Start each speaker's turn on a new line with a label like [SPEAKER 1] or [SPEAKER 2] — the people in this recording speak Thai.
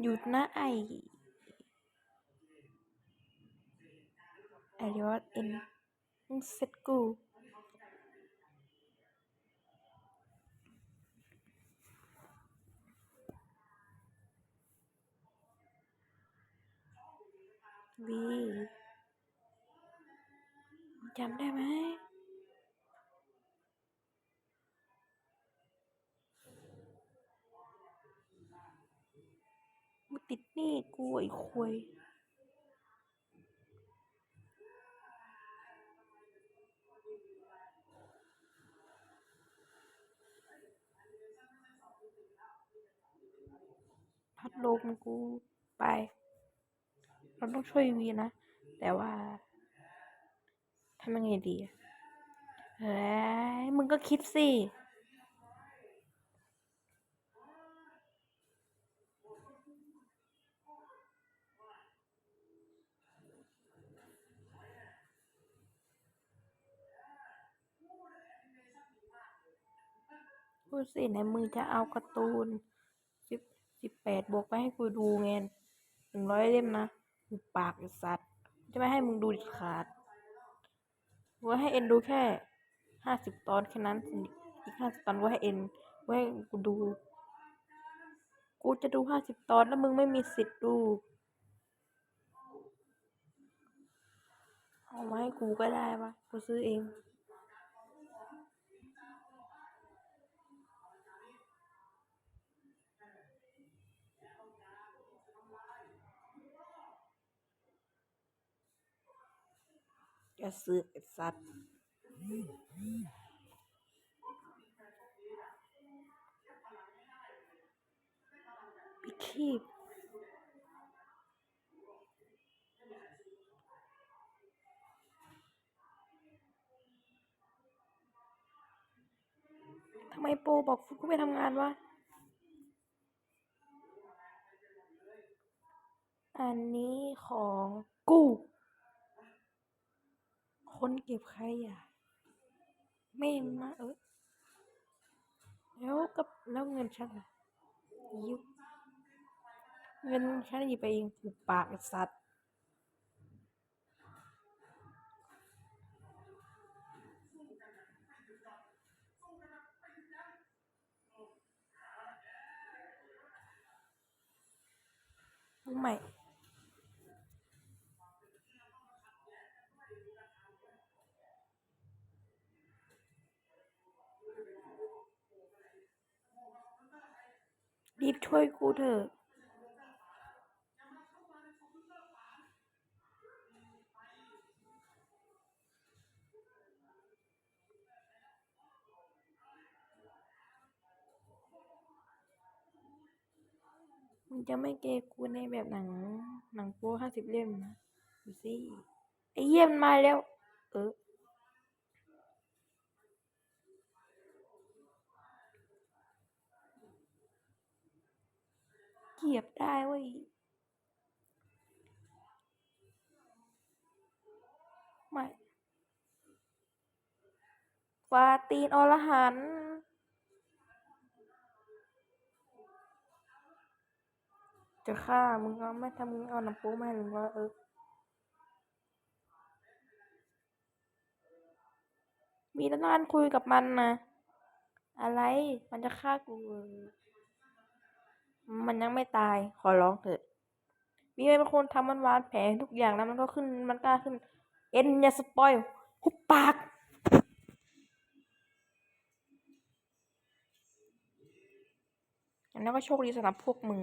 [SPEAKER 1] หยุดนะไอไอรียกว่าเอ็นเซ็ตกูวีจำได้ไหมึงติดหนี้กูไอ้ควยพัดลมกูไป เราต้องช่วยวีนะ แต่ว่าทำยังไงดีเฮ้ยมึงก็คิดสิ พูดสิไหนมึงจะเอาการ์ตูนสิบสิบแปดบวกไปให้กูดูไงหนึ่งร้อยเล่มนะหูปากสัตว์ จะไม่ให้มึงดูดขาดว่าให้เอ็นดูแค่ห้าสิบตอนแค่นั้นอีกห้าสิบตอนว่าให้เอ็นว่าให้กูดู กูจะดูห้าสิบตอนแล้วมึงไม่มีสิทธิ์ดูเอามาให้กูก็ได้ปะกูซื้อเอง จะซื้อไอ้สัตว์ปิคีบทำไมโปบอกฟุตกูไปทำงานวะ อันนี้ของกู คนเก็บใครอะไม่มาเออแล้วกับแล้วเงินฉันล่ะยุบเงินฉันหยิบไปเองถูกปากสัตว์ไม่ รีบช่วยกูเถอะมึงจะไม่เกกูในแบบหนัง หนังโป๊ห้าสิบเล่มนะดูสิไอ้เยี่ยมมาแล้ว เออ เกียบได้เว้ยไม่ฟาตีนอรหันจะฆ่ามึงก็ไม่ทำมึงเอาน้ำโป๊มาให้มึงก็เออมีตั้งนานคุยกับมันนะอะไรมันจะฆ่ากูเออ มันยังไม่ตาย ขอร้องเถอะ มีใครบางคนทำมันวานแผลทุกอย่างแล้วมันก็ขึ้น มันกล้าขึ้น เอ็นอย่าสปอยหุบปากอันนั้นก็โชคดีสำหรับพวกมึง